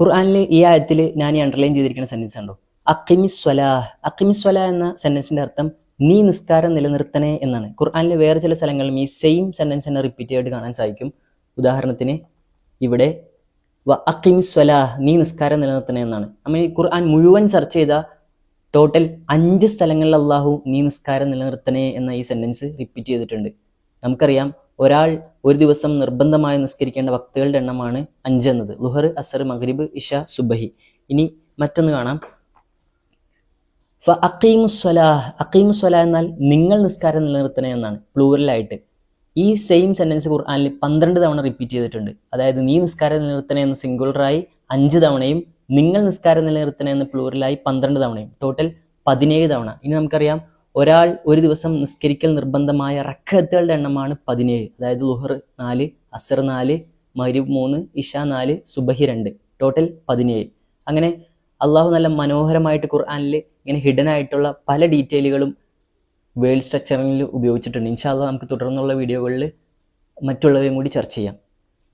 ഖുർആനിൽ ഈ ആയത്തിൽ ഞാൻ ഈ അണ്ടർലൈൻ ചെയ്തിരിക്കുന്ന സെന്റൻസ് ഉണ്ടോ അക്കിമിസ്വല അക്കിമിസ്വല എന്ന സെന്റൻസിന്റെ അർത്ഥം നീ നിസ്കാരം നിലനിർത്തണേ എന്നാണ്. ഖുർആാനിലെ വേറെ ചില സ്ഥലങ്ങളിലും ഈ സെയിം സെന്റൻസ് തന്നെ റിപ്പീറ്റ് ആയിട്ട് കാണാൻ സാധിക്കും. ഉദാഹരണത്തിന് ഇവിടെ വ അക്കിമിസ്വല നീ നിസ്കാരം നിലനിർത്തണേ എന്നാണ്. നമ്മൾ ഈ ഖുർആൻ മുഴുവൻ സെർച്ച് ചെയ്ത ടോട്ടൽ അഞ്ച് സ്ഥലങ്ങളിൽ അള്ളാഹു നീ നിസ്കാരം നിലനിർത്തണേ എന്ന ഈ സെന്റൻസ് റിപ്പീറ്റ് ചെയ്തിട്ടുണ്ട്. നമുക്കറിയാം ഒരാൾ ഒരു ദിവസം നിർബന്ധമായി നിസ്കരിക്കേണ്ട വക്തകളുടെ എണ്ണമാണ് അഞ്ച് എന്നത്. ലുഹർ അസർ മഗ്രിബ് ഇഷ സുബഹി. ഇനി മറ്റൊന്ന് കാണാം. ഫ അക്കീം സ്വലാഹ് അക്കീം സ്വല എന്നാൽ നിങ്ങൾ നിസ്കാരം നിലനിർത്തണേ എന്നാണ്. പ്ലൂറലായിട്ട് ഈ സെയിം സെന്റൻസ് ഖുർആാനിൽ പന്ത്രണ്ട് തവണ റിപ്പീറ്റ് ചെയ്തിട്ടുണ്ട്. അതായത് നീ നിസ്കാരം നിലനിർത്തണേ എന്ന് സിംഗുലറായി അഞ്ച് തവണയും നിങ്ങൾ നിസ്കാരം നിലനിർത്തണേ എന്ന് പ്ലൂറലായി പന്ത്രണ്ട് തവണയും. ടോട്ടൽ പതിനേഴ് തവണ. ഇനി നമുക്കറിയാം ഒരാൾ ഒരു ദിവസം നിസ്കരിക്കൽ നിർബന്ധമായ റക്കത്തുകളുടെ എണ്ണമാണ് പതിനേഴ്. അതായത് ലുഹർ നാല് അസർ നാല് മരിബ് മൂന്ന് ഇഷ നാല് സുബഹി രണ്ട്. ടോട്ടൽ പതിനേഴ്. അങ്ങനെ അള്ളാഹു നല്ല മനോഹരമായിട്ട് ഖുർആാനിൽ ഇങ്ങനെ ഹിഡൻ ആയിട്ടുള്ള പല ഡീറ്റെയിലുകളും വേൾഡ് സ്ട്രക്ചറിൽ ഉപയോഗിച്ചിട്ടുണ്ട്. ഇൻഷാല്ല നമുക്ക് തുടർന്നുള്ള വീഡിയോകളിൽ മറ്റുള്ളവയും കൂടി ചർച്ച ചെയ്യാം.